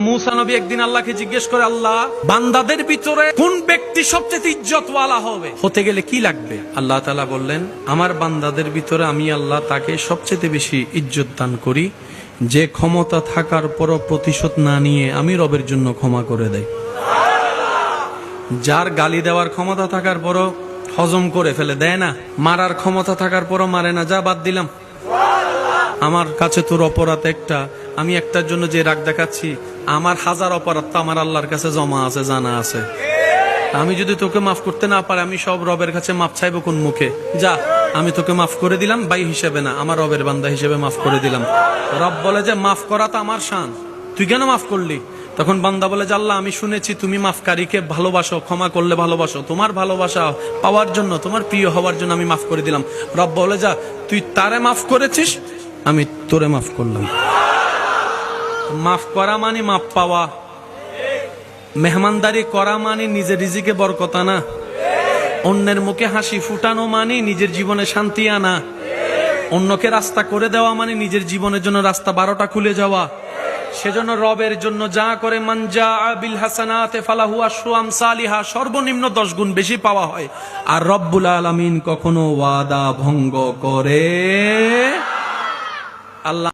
মুসা একদিন আল্লাহকে জিজ্ঞেস করে, আল্লাহ, বান্দাদের ভিতরে কোন ব্যক্তি সবচেয়ে ইজ্জতওয়ালা হবে? হতে গেলে কি লাগবে? আল্লাহ তালা বললেন, আমার বান্দাদের ভিতরে আমি আল্লাহ তাকে সবচেয়ে বেশি ইজ্জত দান করি। যে ক্ষমতা থাকার পরও প্রতিশোধ না নিয়ে আমি রবের জন্য ক্ষমা করে দেয় যার গালি দেওয়ার ক্ষমতা থাকার পরও হজম করে ফেলে। দেয় না, মারার ক্ষমতা থাকার পরও মারে না। যা বাদ দিলাম। আমার কাছে তোর অপরাধ একটা। আমি একটার জন্য যে রাগ দেখাচ্ছি, আমার হাজার অপরাধ তো আমার আল্লাহর কাছে জমা আছে, জানা আছে। আমি যদি তোকে মাফ করতে না পারি, আমি সব রবের কাছে মাফ চাইব কোন মুখে? যা, আমি তোকে মাফ করে দিলাম, বাই হিসেবে না, আমার রবের বান্দা হিসেবে মাফ করে দিলাম। রব বলে যে, মাফ করা তো আমার শান। তুই কেন মাফ করলি? তখন বান্দা বলে আল্লাহ, আমি শুনেছি তুমি মাফকারীকে ভালোবাসো, ক্ষমা করলে ভালোবাসো। তোমার ভালোবাসা পাওয়ার জন্য, তোমার প্রিয় হওয়ার জন্য আমি মাফ করে দিলাম। রব বলে যা, তুই তারে মাফ করেছিস? আমি তোরে মাফ করলাম। মাফ করা মানে মাফ পাওয়া। মেহমানদারি করা মানে নিজের রিজিকে বরকতা না অন্যের মুখে হাসি ফুটানো মানে নিজের জীবনে শান্তি আনা। অন্যকে রাস্তা করে দেওয়া মানে নিজের জীবনের জন্য রাস্তা বারোটা খুলে যাওয়া। সেজন্য রবের জন্য যা করে মানজা বিল হাসানাতে ফালাহু আশরু আমসালিহা, সর্বনিম্ন দশ গুণ বেশি পাওয়া হয়। আর রব্বুল আলামিন কখনো ওয়াদা ভঙ্গ করে আল্লাহ